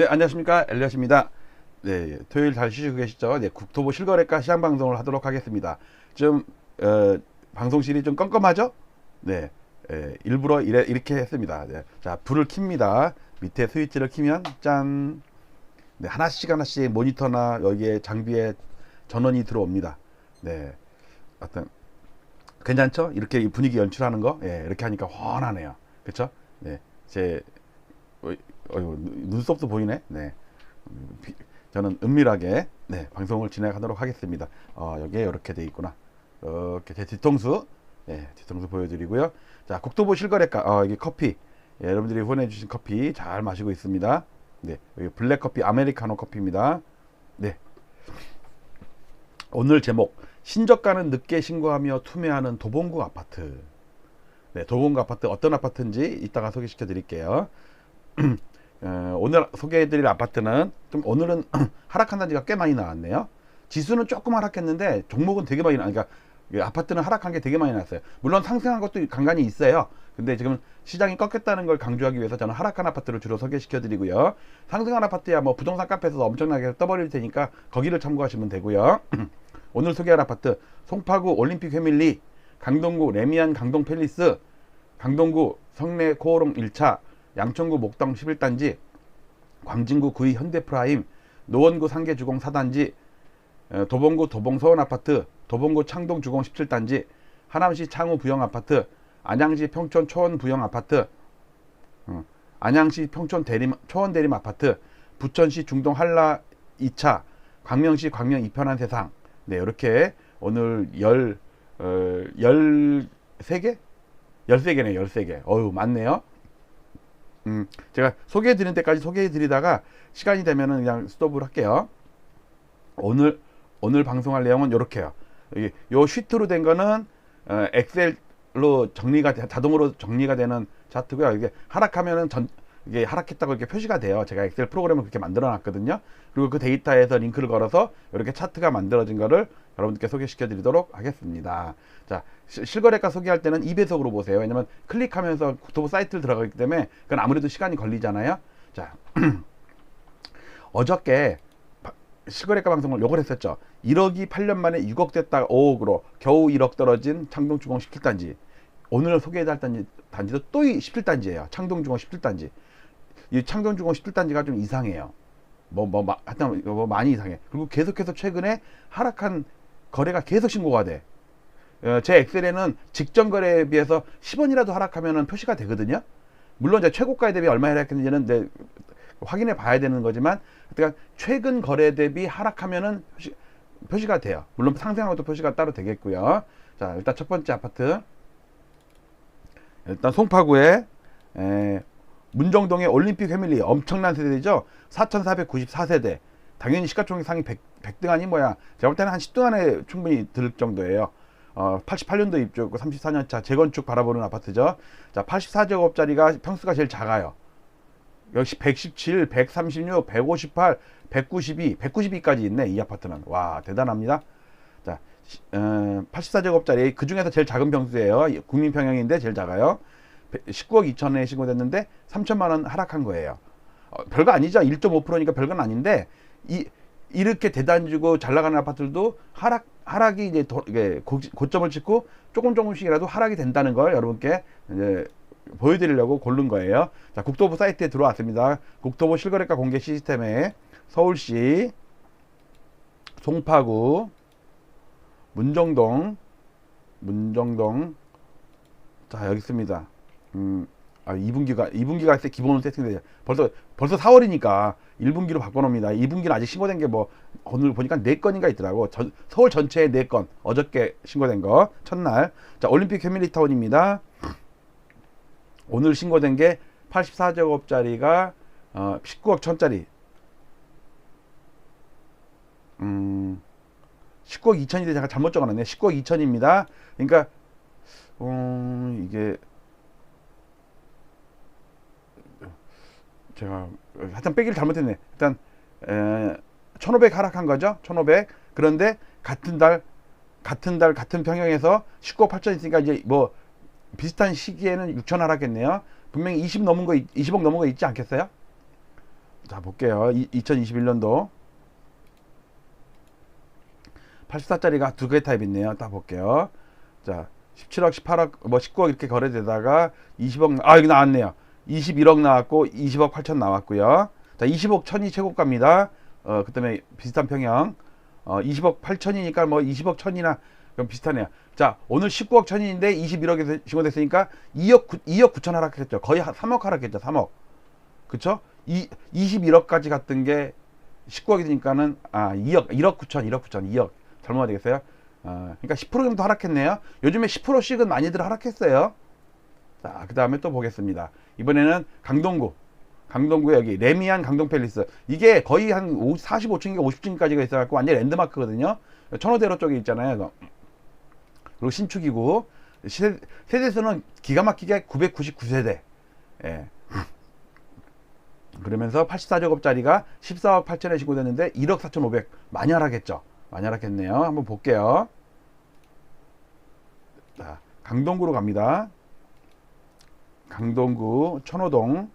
네, 안녕하십니까. 엘리엇입니다. 네, 토요일 잘 쉬시고 계시죠? 네, 국토부 실거래가 시장 방송을 하도록 하겠습니다. 좀, 어, 방송실이 좀 껌껌하죠? 네, 에, 일부러 이래, 이렇게 했습니다. 네, 자, 불을 켭니다. 밑에 스위치를 키면, 짠. 네, 하나씩 하나씩 모니터나 여기에 장비에 전원이 들어옵니다. 네, 어떤, 괜찮죠? 이렇게 이 분위기 연출하는 거? 예, 이렇게 하니까 훤하네요. 그쵸? 네, 제, 어, 어휴, 눈썹도 보이네. 네. 저는 은밀하게 네, 방송을 진행하도록 하겠습니다. 어, 여기에 이렇게 돼 있구나. 이렇게 제 뒤통수, 네, 뒤통수 보여드리고요. 자, 국토부 실거래가, 어, 이게 커피. 예, 여러분들이 보내주신 커피 잘 마시고 있습니다. 네, 여기 블랙 커피, 아메리카노 커피입니다. 네. 오늘 제목 신저가는 늦게 신고하며 투매하는 도봉구 아파트. 네, 도봉구 아파트 어떤 아파트인지 이따가 소개시켜 드릴게요. 어, 오늘 소개해드릴 아파트는 좀 오늘은 하락한 단지가 꽤 많이 나왔네요. 지수는 조금 하락했는데 종목은 되게 많이 나. 그러니까 이 아파트는 하락한 게 되게 많이 났어요. 물론 상승한 것도 간간히 있어요. 근데 지금 시장이 꺾였다는 걸 강조하기 위해서 저는 하락한 아파트를 주로 소개시켜 드리고요. 상승한 아파트야 뭐 부동산 카페에서 엄청나게 떠버릴 테니까 거기를 참고하시면 되고요. 오늘 소개할 아파트 송파구 올림픽 회밀리, 강동구 레미안 강동 팰리스, 강동구 성내 코오롱 1차, 양천구 목동 11단지, 광진구 구의 현대프라임, 노원구 상계주공 4단지, 어, 도봉구 도봉 서원아파트, 도봉구 창동 주공 17단지, 하남시 창우 부영아파트, 안양시 평촌 초원 부영아파트, 어, 안양시 평촌 대림 초원 대림 아파트, 부천시 중동 한라 2차, 광명시 광명 이편한 세상. 네, 이렇게 오늘 열 어, 13개? 13개네, 13개. 어유, 많네요. 음, 제가 소개해 드릴 때까지 소개해 드리다가 시간이 되면은 그냥 스톱을 할게요. 오늘 오늘 방송할 내용은 이렇게요. 이- 요 시트로 된 거는 어, 엑셀로 정리가 돼- 자동으로 정리가 되는 차트고요. 이게 하락하면은 전 이게 하락했다고 이렇게 표시가 돼요. 제가 엑셀 프로그램을 그렇게 만들어 놨거든요. 그리고 그 데이터에서 링크를 걸어서 이렇게 차트가 만들어진 거를 여러분들께 소개시켜 드리도록 하겠습니다. 자, 시- 실거래가 소개할 때는 2배속으로 보세요. 왜냐면 클릭하면서 국토부 사이트를 들어가기 때문에 그건 아무래도 시간이 걸리잖아요. 자, 어저께 바- 실거래가 방송을 요걸 했었죠. 1억이 8년 만에 6억 됐다 5억으로 겨우 1억 떨어진 창동주공 17단지. 오늘 소개해드릴 단지, 단지도 또 17단지예요. 창동주공 17단지. 이 창동주공 17단지가 좀 이상해요. 뭐, 뭐, 마- 하여튼 뭐 많이 이상해. 그리고 계속해서 최근에 하락한 거래가 계속 신고가 돼. 어, 제 엑셀에는 직전 거래에 비해서 10원이라도 하락하면 표시가 되거든요. 물론 이제 최고가에 대비 얼마 하락했는지는 내 확인해 봐야 되는 거지만 그러니까 최근 거래 대비 하락하면은 표시, 표시가 돼요. 물론 상승한 것도 표시가 따로 되겠고요. 자, 일단 첫 번째 아파트. 일단 송파구에 에, 문정동의 올림픽 패밀리 엄청난 세대죠. 4,494세대. 당연히 시가총액 상위 100, 100등 아니 뭐야. 제가 볼 때는 한 10등 안에 충분히 들 정도예요. 어, 88년도 입주했고 34년 차 재건축 바라보는 아파트죠. 자, 84제곱짜리가 평수가 제일 작아요. 역시 117, 136, 158, 192, 192까지 있네. 이 아파트는. 와, 대단합니다. 자, 시- 어, 84제곱짜리 그 중에서 제일 작은 평수예요. 국민 평형인데 제일 작아요. 19억 2천에 신고됐는데 3천만 원 하락한 거예요. 어, 별거 아니죠. 1.5%니까 별건 아닌데 이 이렇게 대단지고 잘 나가는 아파트들도 하락 하락이 이제 도, 이게 고, 고점을 찍고 조금 조금씩이라도 하락이 된다는 걸 여러분께 이제 보여드리려고 고른 거예요. 자, 국토부 사이트에 들어왔습니다. 국토부 실거래가 공개 시스템에 서울시 송파구 문정동 문정동 자 여기 있습니다. 음, 아 2분기가 2분기가 세- 기본으로 세팅돼요. 벌써 벌써 4월이니까 1분기로 바꿔놓습니다. 2분기는 아직 신고된 게 뭐 오늘 보니까 4건인가 있더라고. 전- 서울 전체에 4건 어저께 신고된 거 첫날. 자 올림픽 패밀리타운입니다. 오늘 신고된 게 84제곱짜리가 어, 19억 천짜리. 음, 19억 2천인데 제가 잘못 적어놨네. 19억 2천입니다. 그러니까 음, 이게 제가 하여튼 빼기를 잘못했네. 일단 에, 1,500 하락한 거죠. 1,500. 그런데 같은 달 같은 달 같은 평형에서 19억 8천 있으니까 이제 뭐 비슷한 시기에는 6천 하락했네요. 분명히 20 넘은 거 20억 넘은 거 있지 않겠어요? 자 볼게요. 이, 2021년도 84짜리가 두 개 타입 있네요. 딱 볼게요. 자 17억, 18억, 뭐 19억 이렇게 거래되다가 20억 아 여기 나왔네요. 21억 나왔고 20억 8천 나왔고요. 자 20억 천이 최고가입니다. 어 그 다음에 비슷한 평형 어 20억 8천이니까 뭐 20억 천이나 그럼 비슷하네요. 자 오늘 19억 천인데 21억에서 신고됐으니까 2억 9, 2억 9천 하락했죠. 거의 한 3억 하락했죠. 3억. 그쵸? 이 21억까지 갔던 게 19억이 되니까는 아 2억 1억 9천 1억 9천 2억 잘못 되겠어요? 어, 그러니까 10% 정도 하락했네요. 요즘에 10%씩은 많이들 하락했어요. 자, 그 다음에 또 보겠습니다. 이번에는 강동구. 강동구 여기 레미안 강동 팰리스. 이게 거의 한 45층인가 50층까지가 있어갖고 완전 랜드마크거든요. 천호대로 쪽에 있잖아요. 그리고 신축이고 세, 세대수는 기가 막히게 999세대. 예. 그러면서 84제곱짜리가 14억 8천에 신고됐는데 1억 4,500 많이 하락했죠. 많이 하락했네요. 한번 볼게요. 자, 강동구로 갑니다. 강동구 천호동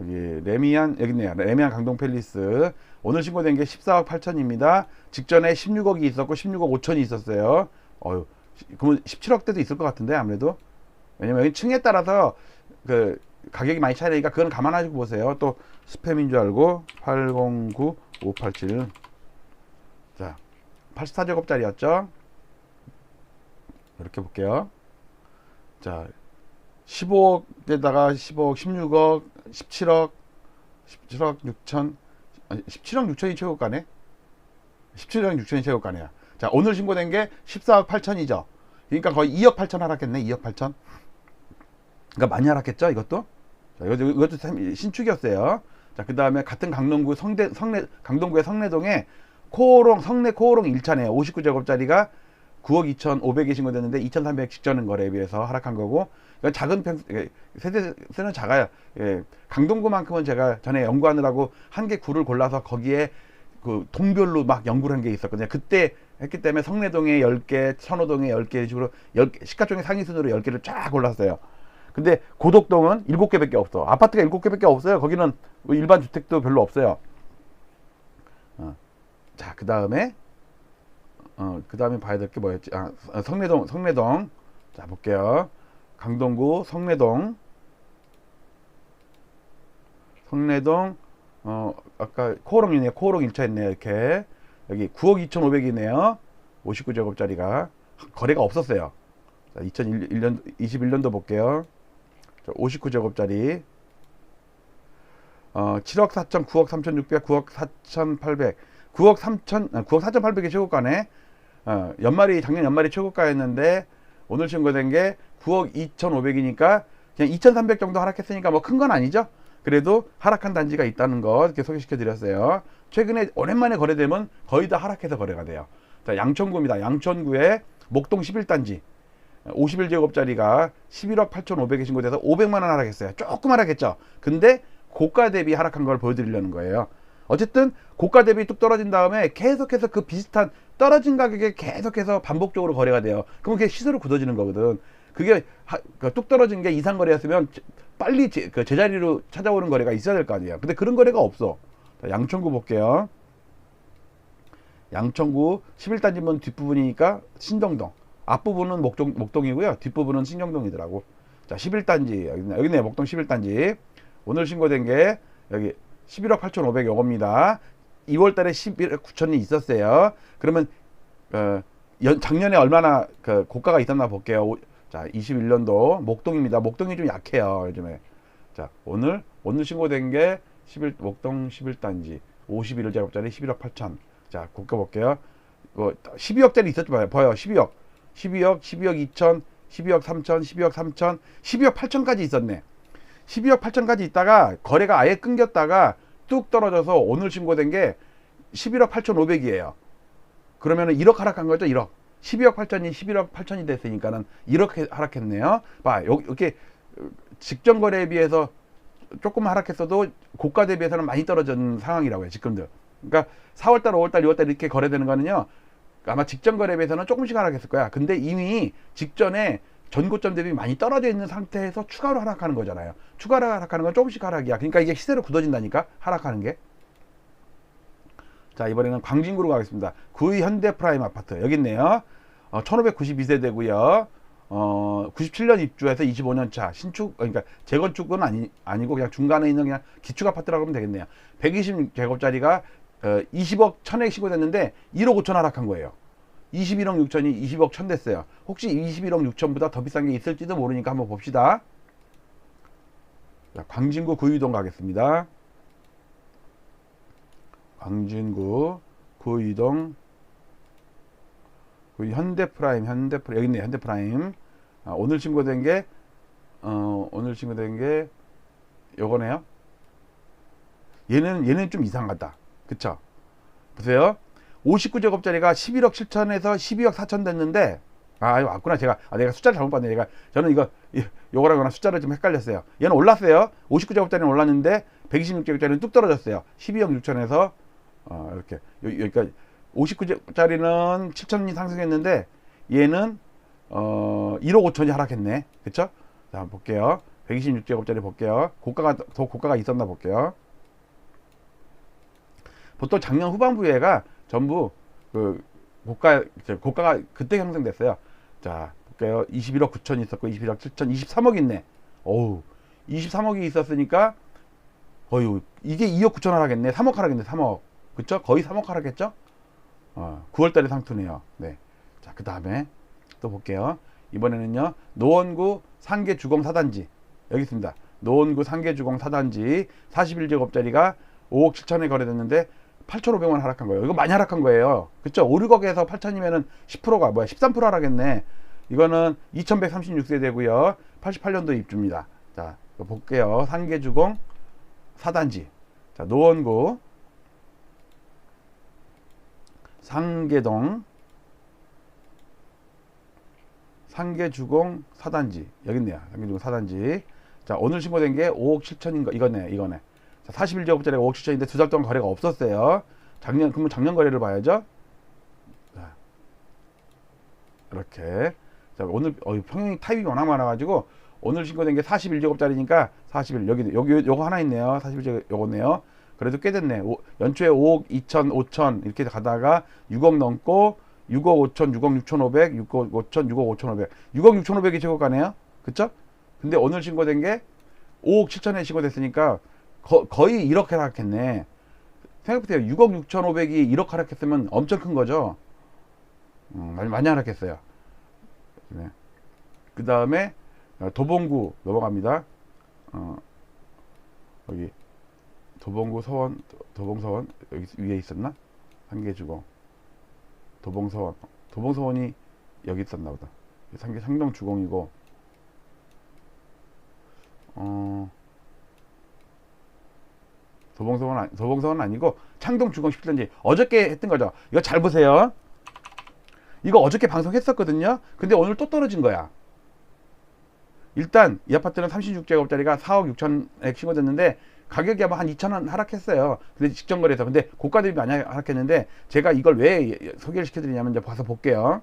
여기 레미안 여기 있네요. 레미안 강동 팰리스 오늘 신고된 게 14억 8천입니다. 직전에 16억이 있었고 16억 5천이 있었어요. 어유 그러면 17억대도 있을 것 같은데 아무래도 왜냐면 여기 층에 따라서 그 가격이 많이 차이니까 그건 감안하시고 보세요. 또 스팸인 줄 알고 809 587 자, 84제곱짜리였죠? 이렇게 볼게요. 자, 15억에다가 15억, 16억, 17억, 17억 6천, 아니, 17억 6천이 최고가네? 17억 6천이 최고가네요. 자, 오늘 신고된 게 14억 8천이죠. 그러니까 거의 2억 8천 하락했네, 2억 8천. 그러니까 많이 하락했죠, 이것도? 자, 이것도, 이것도 참 신축이었어요. 자, 그 다음에 같은 강동구 성대, 성내, 강동구의 성내동에 코오롱, 성내 코오롱 1차네요. 59제곱짜리가 9억 2,500이 신고됐는데 2,300 직전 거래에 비해서 하락한 거고 이건 작은 평 예, 세대세는 작아요. 예, 강동구만큼은 제가 전에 연구하느라고 한 개 구를 골라서 거기에 그 동별로 막 연구를 한 게 있었거든요. 그때 했기 때문에 성내동에 10개, 천호동에 10개 식으로 10개, 시가총액 상위 순으로 10개를 쫙 골랐어요. 근데 고덕동은 7개밖에 없어. 아파트가 7개밖에 없어요. 거기는 뭐 일반 주택도 별로 없어요. 어. 자, 그 다음에 어, 그 다음에 봐야 될 게 뭐였지? 아, 성내동, 성내동. 자, 볼게요. 강동구, 성내동. 성내동, 어, 아까 코오롱이네요. 코오롱 1차 있네요. 이렇게. 여기 9억 2,500이네요. 59제곱짜리가. 거래가 없었어요. 자, 2001년, 21년도 볼게요. 59제곱짜리. 어, 7억 4천, 9억 3,600, 9억 4,800. 9억 3천, 9억 4,800이 최고가네. 어, 연말이 작년 연말이 최고가였는데 오늘 신고된 게 9억 2,500이니까 그냥 2,300 정도 하락했으니까 뭐 큰 건 아니죠. 그래도 하락한 단지가 있다는 거 이렇게 소개시켜 드렸어요. 최근에 오랜만에 거래되면 거의 다 하락해서 거래가 돼요. 자, 양천구입니다. 양천구에 목동 11단지 51제곱짜리가 11억 8,500에 신고돼서 500만 원 하락했어요. 조금 하락했죠. 근데 고가 대비 하락한 걸 보여드리려는 거예요. 어쨌든 고가 대비 뚝 떨어진 다음에 계속해서 그 비슷한 떨어진 가격에 계속해서 반복적으로 거래가 돼요. 그럼 그게 시세로 굳어지는 거거든. 그게 하, 그뚝 떨어진 게 이상 거래였으면 빨리 제, 그 제자리로 찾아오는 거래가 있어야 될 거 아니에요. 근데 그런 거래가 없어. 자, 양천구 볼게요. 양천구 11단지문 뒷부분이니까 신정동. 앞부분은 목동, 목동이고요. 뒷부분은 신정동이더라고. 자, 11단지. 여기 있네, 여기 있네 목동 11단지. 오늘 신고된 게 여기 11억 8,500 요겁니다. 2월 달에 11억 9천이 있었어요. 그러면 어, 연, 작년에 얼마나 그 고가가 있었나 볼게요. 오, 자, 21년도 목동입니다. 목동이 좀 약해요, 요즘에. 자, 오늘 오늘 신고된 게 11 목동 11단지 51제곱짜리 11억 8천. 자, 고가 볼게요. 뭐 12억짜리 있었죠, 봐요. 보여. 12억. 12억, 12억 2천, 12억 3천, 12억 3천, 12억 8천까지 있었네. 12억 8천까지 있다가 거래가 아예 끊겼다가 뚝 떨어져서 오늘 신고된 게 11억 8천5백이에요 그러면 은 1억 하락한 거죠, 1억. 12억 8천이 11억 8천이 됐으니까는 1억 하락했네요. 봐, 여기 이렇게 직전 거래에 비해서 조금 하락했어도 고가 대비해서는 많이 떨어진 상황이라고요, 지금도. 그러니까 4월달, 5월달, 6월달 이렇게 거래되는 거는요. 아마 직전 거래에 비해서는 조금씩 하락했을 거야. 근데 이미 직전에 전고점 대비 많이 떨어져 있는 상태에서 추가로 하락하는 거잖아요. 추가로 하락하는 건 조금씩 하락이야. 그러니까 이게 시세로 굳어진다니까 하락하는 게. 자 이번에는 광진구로 가겠습니다. 구의 현대프라임 아파트 여기 있네요. 어, 1592세대고요. 어, 97년 입주해서 25년 차 신축 그러니까 재건축은 아니 아니고 그냥 중간에 있는 그냥 기축 아파트라고 하면 되겠네요. 120제곱짜리가 어, 20억 천에 신고됐는데 1억 5천 하락한 거예요. 21억 6천이 20억 천 됐어요. 혹시 21억 6천보다 더 비싼 게 있을지도 모르니까 한번 봅시다. 자, 광진구 구의동 가겠습니다. 광진구 구의동 그 현대프라임 현대프라 여기 있네 현대프라임 아, 오늘 신고된 게 어, 오늘 신고된 게 요거네요 얘는 얘는 좀 이상하다 그쵸 보세요 59제곱짜리가 11억 7천에서 12억 4천 됐는데 아 이거 왔구나 제가 아 내가 숫자를 잘못 봤네 내가 저는 이거 이- 요거랑 숫자를 좀 헷갈렸어요 얘는 올랐어요 59제곱짜리는 올랐는데 126제곱짜리는 뚝 떨어졌어요 12억 6천에서 어, 이렇게 요, 여기까지 59짜리는 7천이 상승했는데 얘는 어 1억 5천이 하락했네. 그쵸? 자, 볼게요. 126제곱짜리 볼게요. 고가가 더 고가가 있었나 볼게요. 보통 작년 후반부에가 전부 그 고가 저 고가가 그때 형성됐어요. 자, 볼게요. 21억 9천 있었고 21억 7천 23억 있네. 어우. 23억이 있었으니까 어유 이게 2억 9천 하락했네. 3억 하락했네. 3억. 그쵸? 거의 3억 하락했죠? 어, 9월달에 상투네요. 네. 자, 그 다음에 또 볼게요. 이번에는요, 노원구 상계 주공 사단지. 여기 있습니다. 노원구 상계 주공 사단지 41제곱짜리가 5억 7천에 거래됐는데 8,500원 하락한 거예요. 이거 많이 하락한 거예요. 그쵸? 5, 6억에서 8천이면은 10%가 뭐야? 13% 하락했네. 이거는 2136세대고요. 88년도 입주입니다. 자, 이거 볼게요. 상계 주공 사단지. 자, 노원구 상계동 상계주공 사단지 여기 있네요 상계주공 사단지 자 오늘 신고된 게 5억 7천인 거 이거네 이거네 자 41제곱짜리가 5억 7천인데 두 달 동안 거래가 없었어요 작년 그러면 작년 거래를 봐야죠 자 이렇게 자 오늘 어, 평형이 타입이 워낙 많아가지고 오늘 신고된 게 41제곱짜리니까 41 여기 여기 요거 하나 있네요 41제곱 요거네요 그래도 꽤 됐네. 오- 연초에 5억 2천, 5천 이렇게 가다가 6억 넘고 6억 5천, 6억 6천 5백, 6억 5천, 6억 5천 5백. 6억 6천 5백이 최고가네요. 그쵸? 근데 오늘 신고된 게 5억 7천에 신고됐으니까 거, 거의 1억 하락했네. 생각보세요. 6억 6천 5백이 1억 하락했으면 엄청 큰 거죠. 음, 많이, 많이 하락했어요. 네. 그 다음에 도봉구 넘어갑니다. 어, 여기 도봉구 서원 도봉서원 여기 위에 있었나 상계주공 도봉서원 도봉서원이 여기 있었나 보다 상계 상동주공이고 도봉서원 아니, 도봉서원 아니고 창동 주공 17단지 어저께 했던 거죠 이거 잘 보세요 이거 어저께 방송했었거든요 근데 오늘 또 떨어진 거야 일단 이 아파트는 36제곱짜리가 4억 6천에 신고됐는데 가격이 아마 한 2천 원 하락했어요. 근데 직전 거래에서 근데 고가 대비 많이 하락했는데 제가 이걸 왜 소개를 시켜드리냐면 이제 봐서 볼게요.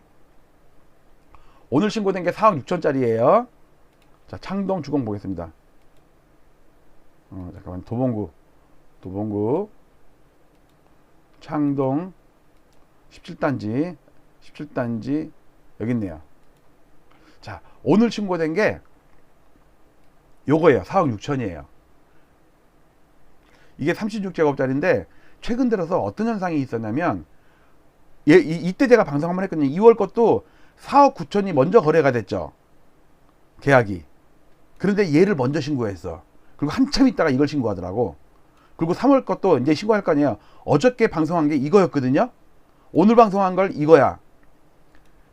오늘 신고된 게 4억 6천짜리예요. 자 창동 주공 보겠습니다. 어 잠깐만 도봉구 도봉구 창동 17단지 17단지 여기 있네요. 자 오늘 신고된 게 요거예요. 4억 6천이에요. 이게 36제곱짜리인데 최근 들어서 어떤 현상이 있었냐면 예, 이, 이때 제가 방송 한번 했거든요. 2월 것도 4억 9천이 먼저 거래가 됐죠. 계약이. 그런데 얘를 먼저 신고했어. 그리고 한참 있다가 이걸 신고하더라고. 그리고 3월 것도 이제 신고할 거 아니에요. 어저께 방송한 게 이거였거든요. 오늘 방송한 걸 이거야.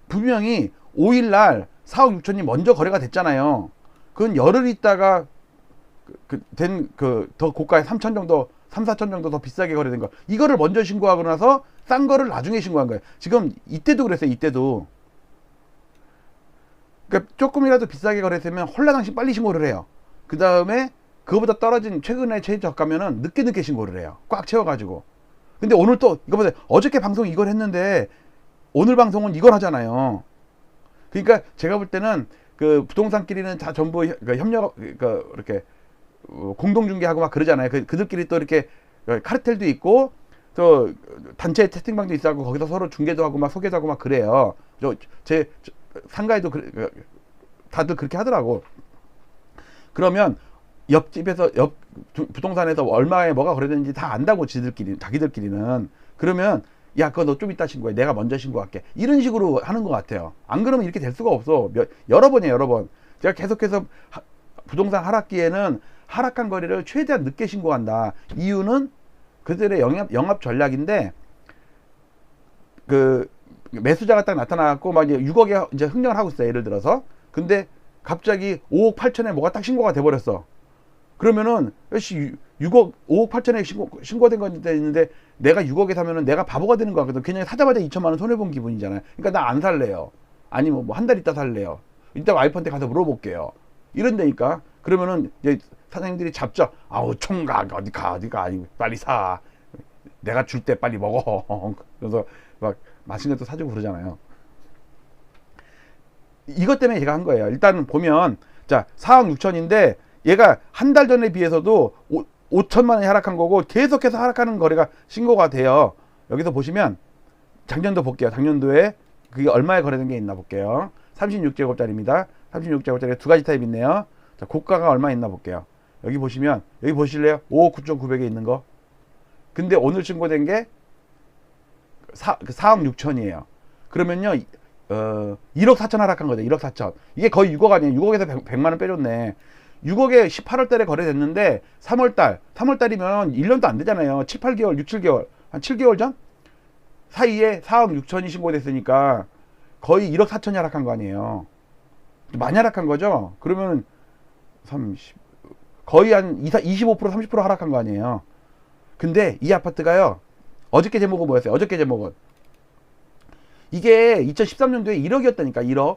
분명히 5일 날 4억 6천이 먼저 거래가 됐잖아요. 그건 열흘 있다가 된 그 더 고가의 3천 정도 3, 4천 정도 더 비싸게 거래된 거 이거를 먼저 신고하고 나서 싼 거를 나중에 신고한 거예요 지금 이때도 그랬어요 이때도 그러니까 조금이라도 비싸게 거래했으면 홀라당시 빨리 신고를 해요 그 다음에 그거보다 떨어진 최근에 최저 가면은 늦게 늦게 신고를 해요 꽉 채워가지고 근데 오늘 또 이거 보세요 어저께 방송 이걸 했는데 오늘 방송은 이걸 하잖아요 그러니까 제가 볼 때는 그그 부동산끼리는 다 전부 협- 그 협력 그 이렇게 어, 공동 중개하고 막 그러잖아요. 그 그들끼리 또 이렇게 어, 카르텔도 있고 또 단체 채팅방도 있어고 거기서 서로 중개도 하고 막 소개도 하고 막 그래요. 저제 상가에도 그, 그, 다들 그렇게 하더라고. 그러면 옆집에서 옆 부- 부동산에서 얼마에 뭐가 거래되는지 다 안다고 지들끼리 자기들끼리는. 그러면 야 그거 너 좀 이따 신고해 내가 먼저 신고할게. 이런 식으로 하는 것 같아요. 안 그러면 이렇게 될 수가 없어. 몇, 여러 번이에요 여러 번. 제가 계속해서 하- 부동산 하락기에는 하락한 거래를 최대한 늦게 신고한다. 이유는 그들의 영업, 영업 전략인데 그 매수자가 딱 나타나갖고 막 이제 6억에 이제 흥정을 하고 있어요 예를 들어서. 근데 갑자기 5억 8천에 뭐가 딱 신고가 돼버렸어 그러면은 씨 6억 5억 8천에 신고 신고된 건데 있는데 내가 6억에 사면은 내가 바보가 되는 거거든. 그냥 사자마자 2천만 원 손해 본 기분이잖아요. 그러니까 나 안 살래요. 아니면 뭐한 달 있다 살래요. 이따 와이프한테 가서 물어볼게요. 이런다니까. 그러면은 이제 사장님들이 잡죠. 아우 총각 어디 가 어디 가 아니 빨리 사. 내가 줄 때 빨리 먹어. 그래서 막 맛있는 것도 사주고 그러잖아요. 이것 때문에 제가 한 거예요. 일단 보면 자 4억 6천인데 얘가 한 달 전에 비해서도 5, 5천만 원이 하락한 거고 계속해서 하락하는 거래가 신고가 돼요. 여기서 보시면 작년도 볼게요. 작년도에 그게 얼마에 거래된 게 있나 볼게요. 36제곱짜리입니다. 36제곱짜리 두 가지 타입 있네요. 자, 고가가 얼마 있나 볼게요. 여기 보시면 여기 보실래요? 5억 9,900에 있는 거. 근데 오늘 신고된 게 4, 4억 6천이에요. 그러면요. 어, 1억 4천 하락한 거죠. 1억 4천. 이게 거의 6억 아니에요. 6억에서 100, 만원 빼줬네. 6억에 18월 달에 거래됐는데 3월 달, 3월 달이면 1년도 안 되잖아요. 7, 8개월, 6, 7개월. 한 7개월 전 사이에 4억 6천이 신고됐으니까 거의 1억 4천이 하락한 거 아니에요. 많이 하락한 거죠. 그러면 30 거의 한 20, 25% 30% 하락한 거 아니에요. 근데 이 아파트가요. 어저께 제목은 뭐였어요? 어저께 제목은 이게 2013년도에 1억이었다니까 1억.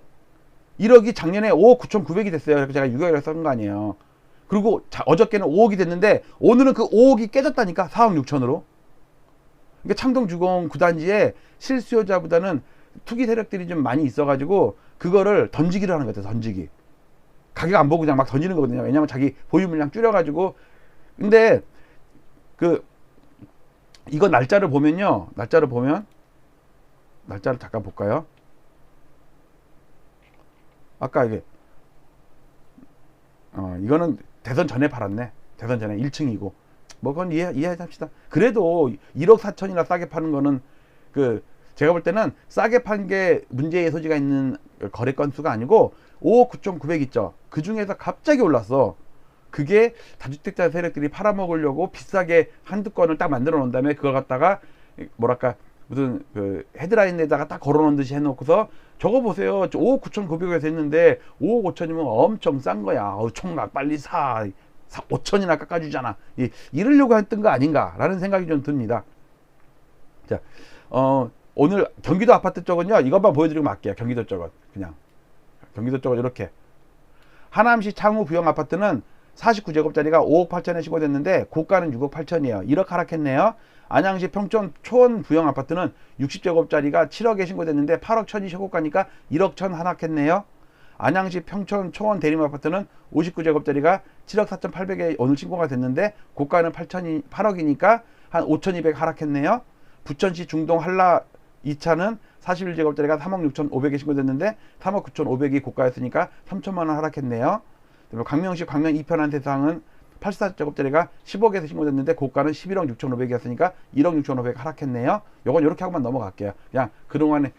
1억이 작년에 5억 9,900이 됐어요. 그래서 제가 6억이라고 쓴 거 아니에요. 그리고 자, 어저께는 5억이 됐는데 오늘은 그 5억이 깨졌다니까 4억 6천으로. 그러니까 창동주공 구단지에 실수요자보다는 투기 세력들이 좀 많이 있어가지고 그거를 던지기를 하는 거죠. 던지기. 가격 안 보고 그냥 막 던지는 거거든요. 왜냐면 자기 보유 물량 줄여가지고. 근데 그 이거 날짜를 보면요. 날짜를 보면 날짜를 잠깐 볼까요? 아까 이게 어 이거는 대선 전에 팔았네. 대선 전에 1층이고 뭐 그건 이해 이해합시다. 그래도 1억 4천이나 싸게 파는 거는 그 제가 볼 때는 싸게 판 게 문제의 소지가 있는 거래 건수가 아니고 5억 9,900 있죠. 그 중에서 갑자기 올랐어. 그게 다주택자 세력들이 팔아먹으려고 비싸게 한두 건을 딱 만들어 놓은 다음에 그걸 갖다가 뭐랄까 무슨 그 헤드라인에다가 딱 걸어 놓은 듯이 해놓고서 저거 보세요. 5억 9,900에서 했는데 5억 5천이면 엄청 싼 거야. 어우, 총각 빨리 사. 사 5천이나 깎아주잖아. 이, 이러려고 했던 거 아닌가라는 생각이 좀 듭니다. 자, 어, 오늘 경기도 아파트 쪽은요, 이것만 보여드리고 말게요. 경기도 쪽은. 그냥. 경기도 쪽은 이렇게. 하남시 창우 부영 아파트는 49제곱짜리가 5억 8천에 신고됐는데 고가는 6억 8천이에요. 1억 하락했네요. 안양시 평촌 초원 부영 아파트는 60제곱짜리가 7억에 신고됐는데 8억 1천이 신고가니까 1억 1천 하락했네요. 안양시 평촌 초원 대림 아파트는 59제곱짜리가 7억 4천 8백에 오늘 신고가 됐는데 고가는 8천이 8억이니까 한 5천2백 하락했네요. 부천시 중동 한라 2차는 41제곱짜리가 3억 6천 5백에 신고됐는데 3억 9천 5백이 고가였으니까 3천만 원 하락했네요. 그다음에 광명시 광명 2편한 세상은 84제곱짜리가 10억에서 신고됐는데 고가는 11억 6천 5백이었으니까 1억 6천 5백 하락했네요. 요건 이렇게 하고만 넘어갈게요. 그냥 그동안에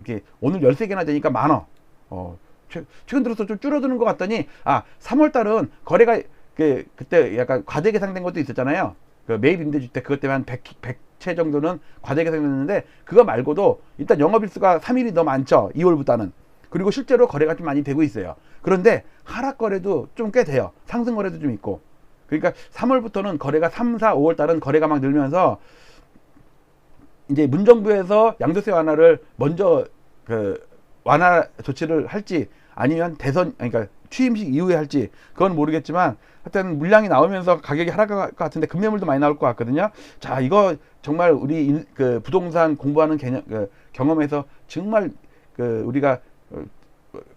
이렇게 오늘 13개나 되니까 많어. 어, 최, 최근 들어서 좀 줄어드는 것 같더니 아 3월 달은 거래가 그 그때 약간 과대 계상된 것도 있었잖아요. 그 매입 임대주택 그것 때문에 한 100, 100채 정도는 과대 계상됐는데 그거 말고도 일단 영업일수가 3일이 더 많죠. 2월보다는. 그리고 실제로 거래가 좀 많이 되고 있어요. 그런데 하락 거래도 좀 꽤 돼요. 상승 거래도 좀 있고. 그러니까 3월부터는 거래가 3, 4, 5월 달은 거래가 막 늘면서 이제 문정부에서 양도세 완화를 먼저 그 완화 조치를 할지 아니면 대선 그러니까 취임식 이후에 할지 그건 모르겠지만 하여튼 물량이 나오면서 가격이 하락할 것 같은데 급매물도 많이 나올 것 같거든요. 자 이거 정말 우리 인, 그 부동산 공부하는 개념 그 경험에서 정말 그 우리가 어,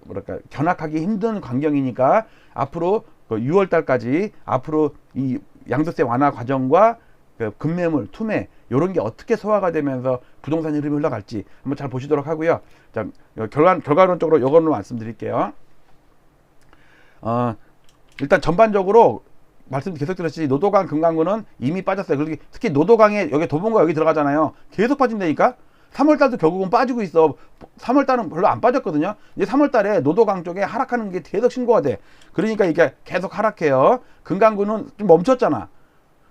뭐랄까 견학하기 힘든 환경이니까 앞으로 그 6월 달까지 앞으로 이 양도세 완화 과정과 그 급매물, 투매 이런 게 어떻게 소화가 되면서 부동산 흐름이 흘러갈지 한번 잘 보시도록 하고요. 자, 결과 결과론적으로 이걸로 말씀드릴게요. 어, 일단 전반적으로 말씀 계속 드렸지 노도강 금강구는 이미 빠졌어요. 특히 노도강에 여기 도봉과 여기 들어가잖아요. 계속 빠진다니까. 3월 달도 결국은 빠지고 있어. 3월 달은 별로 안 빠졌거든요. 이제 3월 달에 노도강 쪽에 하락하는 게 계속 신고가 돼. 그러니까 이게 계속 하락해요. 금강구는 좀 멈췄잖아.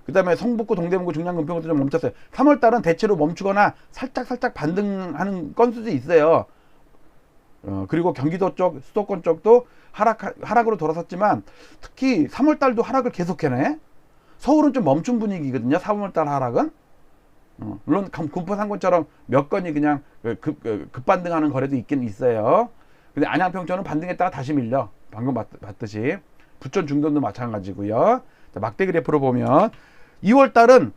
그 다음에 성북구, 동대문구, 중량 금평구도 좀 멈췄어요. 3월 달은 대체로 멈추거나 살짝 살짝 반등하는 건수도 있어요. 어, 그리고 경기도 쪽, 수도권 쪽도 하락, 하락으로 돌아섰지만 특히 3월 달도 하락을 계속해네. 서울은 좀 멈춘 분위기거든요. 3월 달 하락은. 어, 물론 감- 군포 상권처럼 몇 건이 그냥 그 급, 그 급반등하는 거래도 있긴 있어요. 근데 안양평천은 반등했다가 다시 밀려. 방금 봤, 봤듯이. 부천 중동도 마찬가지고요. 자, 막대 그래프로 보면 2월 달은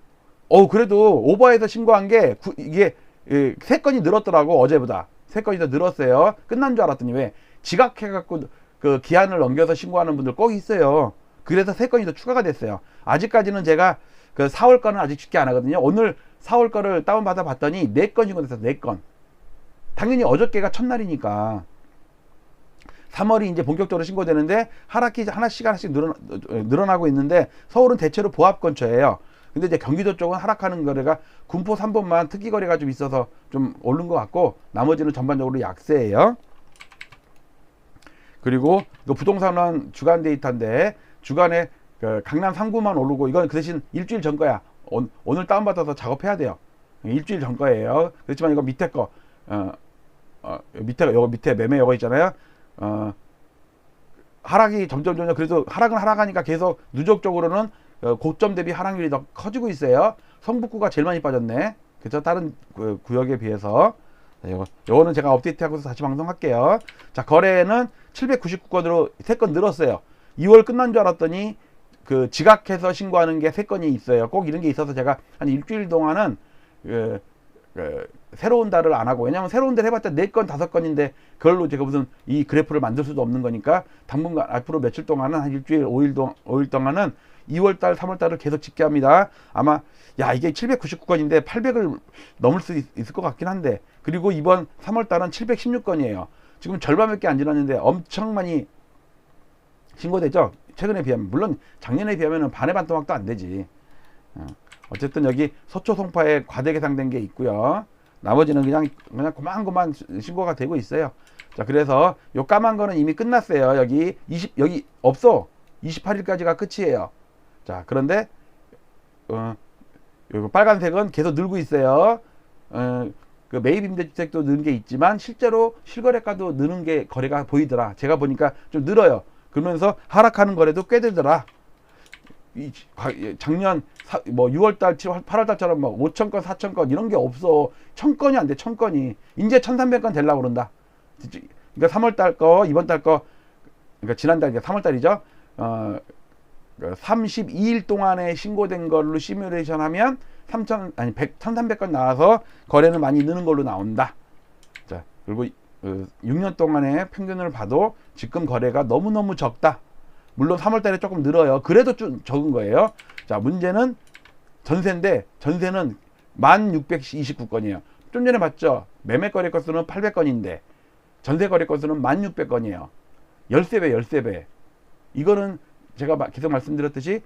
어 그래도 오버에서 신고한 게 구- 이게 예, 세 건이 늘었더라고 어제보다 세 건이 더 늘었어요. 끝난 줄 알았더니 왜 지각해갖고 그 기한을 넘겨서 신고하는 분들 꼭 있어요. 그래서 세 건이 더 추가가 됐어요. 아직까지는 제가 그 4월 건은 아직 쉽게 안 하거든요. 오늘 4월 거를 다운받아 봤더니 네건 신고됐어. 네 건. 당연히 어저께가 첫날이니까 3월이 이제 본격적으로 신고되는데 하락기 하나씩 하나씩 늘어나, 늘어나 고 있는데 서울은 대체로 보합 근처예요. 근데 이제 경기도 쪽은 하락하는 거래가 군포 3번만 특기 거래가 좀 있어서 좀 오른 것 같고 나머지는 전반적으로 약세예요. 그리고 이거 부동산은 주간 데이터인데 주간에 그 강남 3구만 오르고 이건 그 대신 일주일 전 거야. 오, 오늘 다운받아서 작업해야 돼요. 일주일 전 거예요. 그렇지만 이거 밑에 거 어, 어, 밑에 요거 밑에 매매 요거 있잖아요. 어, 하락이 점점 점점 그래도 하락은 하락하니까 계속 누적적으로는 어, 고점 대비 하락률이 더 커지고 있어요. 성북구가 제일 많이 빠졌네. 그래서 다른 그 구역에 비해서 자, 요거 요거는 제가 업데이트하고서 다시 방송할게요. 자 거래는 799건으로 세건 늘었어요. 2월 끝난 줄 알았더니 그 지각해서 신고하는 게 세 건이 있어요. 꼭 이런 게 있어서 제가 한 일주일 동안은 그, 그 새로운 달을 안 하고 왜냐하면 새로운 달 해봤자 네 건 다섯 건인데 그걸로 제가 무슨 이 그래프를 만들 수도 없는 거니까 당분간 앞으로 며칠 동안은 한 일주일 오일 동 5일 동안은 2월 달, 3월 달을 계속 집계합니다. 아마 야 이게 799건인데 800을 넘을 수 있, 을것 같긴 한데 그리고 이번 3월 달은 716건이에요. 지금 절반밖에 안 지났는데 엄청 많이 신고되죠. 최근에 비하면 물론 작년에 비하면 반의 반 토막도 안 되지. 어, 어쨌든 여기 서초 송파에 과대 계상된 게 있고요. 나머지는 그냥 그냥 고만고만 신고가 되고 있어요. 자 그래서 요 까만 거는 이미 끝났어요. 여기 20 여기 없어. 28일까지가 끝이에요. 자 그런데 어, 요 빨간색은 계속 늘고 있어요. 어, 그 매입 임대주택도 느는 게 있지만 실제로 실거래가도 느는 게 거래가 보이더라. 제가 보니까 좀 늘어요. 그러면서 하락하는 거래도 꽤 되더라. 이 과- 작년 사, 뭐 6월 달, 7월, 8월 달처럼 막 5천 건, 4천 건 이런 게 없어. 천 건이 안 돼. 천 건이 이제 1,300건 되려고 그런다. 그러니까 3월 달 거, 이번 달 거, 그러니까 지난달 이제 3월 달이죠. 어, 32일 동안에 신고된 걸로 시뮬레이션 하면 3천 아니 100, 1,300건 나와서 거래는 많이 느는 걸로 나온다. 자 그리고 어, 6년 동안의 평균을 봐도 지금 거래가 너무너무 적다. 물론 3월 달에 조금 늘어요. 그래도 좀 적은 거예요. 자 문제는 전세인데 전세는 1,629건이에요. 좀 전에 봤죠. 매매 거래 건수는 800건인데 전세 거래 건수는 1,600건이에요. 13배, 13배. 이거는 제가 마- 계속 말씀드렸듯이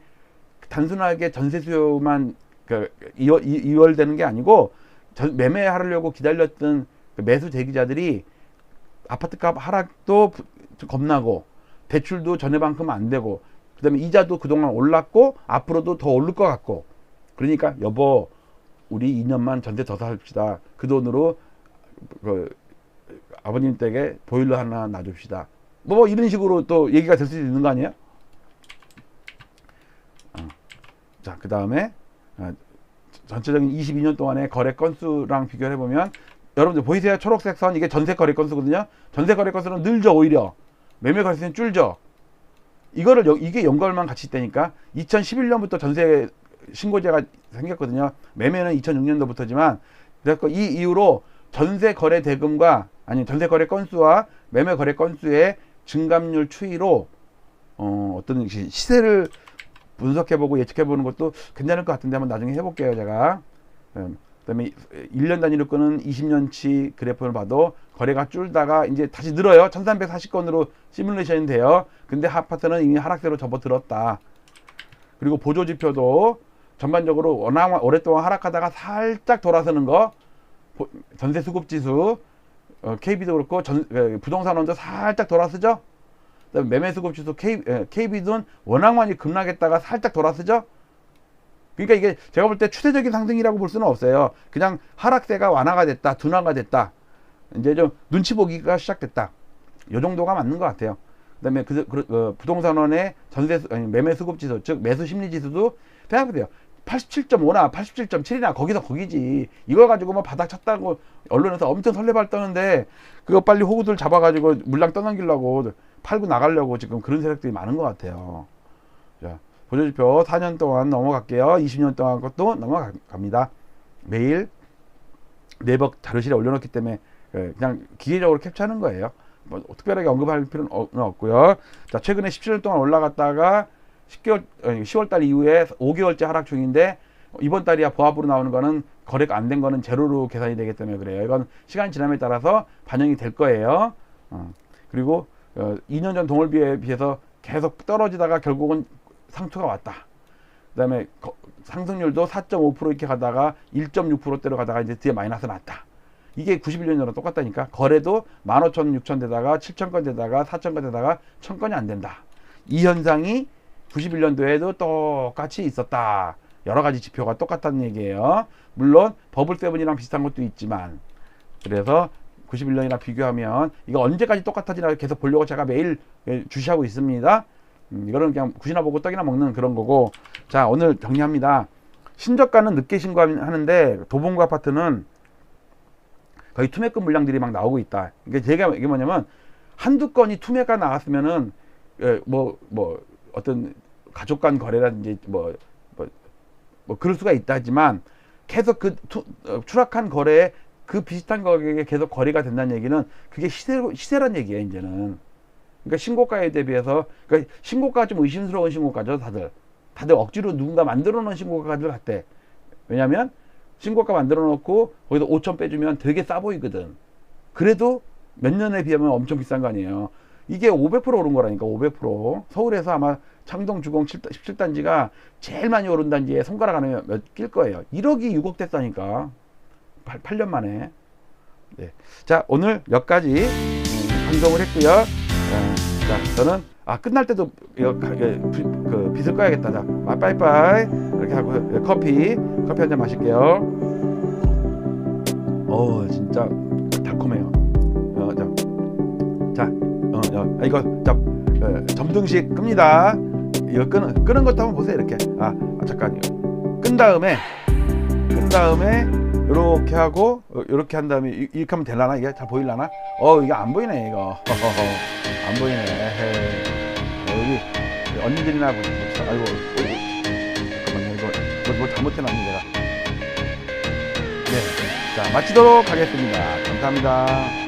단순하게 전세 수요만 그 이월, 이- 이월되는 게 아니고 전, 매매하려고 기다렸던 그 매수 대기자들이 아파트값 하락도 겁나고 대출도 전에만큼 안 되고 그다음에 이자도 그동안 올랐고 앞으로도 더 오를 것 같고 그러니까 여보 우리 2년만 전세 더 삽시다 그 돈으로 그 아버님 댁에 보일러 하나 놔줍시다 뭐 이런 식으로 또 얘기가 될 수도 있는 거 아니에요? 어. 자, 그 다음에 어, 전체적인 22년 동안의 거래 건수랑 비교해 보면 여러분들 보이세요? 초록색 선 이게 전세 거래 건수거든요. 전세 거래 건수는 늘죠 오히려 매매 거래수는 줄죠. 이거를 여- 이게 연결만 같이 있다니까 2011년부터 전세 신고제가 생겼거든요. 매매는 2006년도부터지만 그래서 이 이후로 전세 거래 대금과 아니 전세 거래 건수와 매매 거래 건수의 증감률 추이로 어, 어떤 시- 시세를 분석해보고 예측해보는 것도 괜찮을 것 같은데 한번 나중에 해볼게요 제가 음, 그다음에 1년 단위로 끄는 20년치 그래프를 봐도 거래가 줄다가 이제 다시 늘어요 1340건으로 시뮬레이션이 돼요 근데 아파트는 이미 하락세로 접어들었다 그리고 보조 지표도 전반적으로 워낙 오랫동안 하락하다가 살짝 돌아서는 거 보- 전세 수급 지수 어, KB도 그렇고 전, 에, 부동산 원도 살짝 돌아서죠. 매매 수급 지수 K, 에, KB도는 워낙 많이 급락했다가 살짝 돌아서죠. 그러니까 이게 제가 볼 때 추세적인 상승이라고 볼 수는 없어요. 그냥 하락세가 완화가 됐다, 둔화가 됐다. 이제 좀 눈치 보기가 시작됐다. 요 정도가 맞는 것 같아요. 그다음에 그, 그 어, 부동산원의 전세 수- 아니, 매매 수급 지수 즉 매수 심리 지수도 생각해보세요. 87.5나 87.7이나 거기서 거기지. 이걸 가지고 뭐 바닥 쳤다고 언론에서 엄청 설레발 떠는데 그거 빨리 호구들 잡아가지고 물량 떠넘기려고 팔고 나가려고 지금 그런 세력들이 많은 것 같아요. 자, 보조지표 4년 동안 넘어갈게요. 20년 동안 것도 넘어갑니다. 매일 네이버 자료실에 올려놓기 때문에 예, 그냥 기계적으로 캡처하는 거예요. 뭐 특별하게 언급할 필요는 없- 없고요. 자, 최근에 17년 동안 올라갔다가 10개월, 10월 달 이후에 5개월째 하락 중인데 이번 달이야 보합으로 나오는 거는 거래가 안 된 거는 제로로 계산이 되기 때문에 그래요. 이건 시간이 지남에 따라서 반영이 될 거예요. 어, 그리고 어, 2년 전 동월비에 비해서 계속 떨어지다가 결국은 상투가 왔다. 그다음에 거- 상승률도 4.5% 이렇게 가다가 1.6%대로 가다가 이제 뒤에 마이너스 났다. 이게 91년 전랑 똑같다니까. 거래도 15,000, 6,000 되다가 7,000건 되다가 4,000건 되다가 1,000건이 안 된다. 이 현상이 91년도에도 똑같이 있었다. 여러 가지 지표가 똑같다는 얘기예요. 물론 버블 세븐이랑 비슷한 것도 있지만 그래서 91년이랑 비교하면 이거 언제까지 똑같아지나 계속 보려고 제가 매일 예, 주시하고 있습니다. 음, 이거는 그냥 굿이나 보고 떡이나 먹는 그런 거고 자 오늘 정리합니다. 신저가는 늦게 신고하는데 도봉구 아파트는 거의 투매급 물량들이 막 나오고 있다. 이게 제가 이게 뭐냐면 한두 건이 투매가 나왔으면은 뭐뭐 뭐 어떤 가족 간 거래라든지 뭐 뭐, 뭐 그럴 수가 있다지만 계속 그 투, 어, 추락한 거래에 그 비슷한 가격에 계속 거래가 된다는 얘기는 그게 시세 시세란 얘기예요 이제는. 그러니까 신고가에 대비해서 그러니까 신고가가 좀 의심스러운 신고가죠 다들. 다들 억지로 누군가 만들어 놓은 신고가들 같대. 왜냐면 신고가 만들어 놓고 거기서 5천 빼주면 되게 싸 보이거든. 그래도 몇 년에 비하면 엄청 비싼 거 아니에요. 이게 500% 오른 거라니까 500%. 서울에서 아마 창동 주공 17단지가 제일 많이 오른 단지에 손가락 안에 몇낄 거예요. 1억이 6억 됐다니까. 8, 년 만에. 네. 자, 오늘 여기까지 음, 방송을 했고요. 어, 자, 저는 아 끝날 때도 이거 그 빛을 꺼야겠다. 자, 아, 빠이빠이 이렇게 하고 예, 커피 커피 한 잔 마실게요. 어, 진짜 달콤해요. 어, 자, 자, 어, 어, 아, 이거 자 어, 점등식 끕니다. 이거 끄는 끄는 것도 한번 보세요. 이렇게 아, 아 잠깐 이거 끈 다음에 끈 다음에 이렇게 하고 이렇게 한 다음에 이- 이렇게 하면 되려나? 이게 잘 보일라나? 어 이게 안 보이네 이거. 안 보이네. 어, 여기 언니들이나 보자 아이고 어이구. 잠깐만요. 이거 뭐, 뭐 잘못해놨네 내가. 네 자 마치도록 하겠습니다. 감사합니다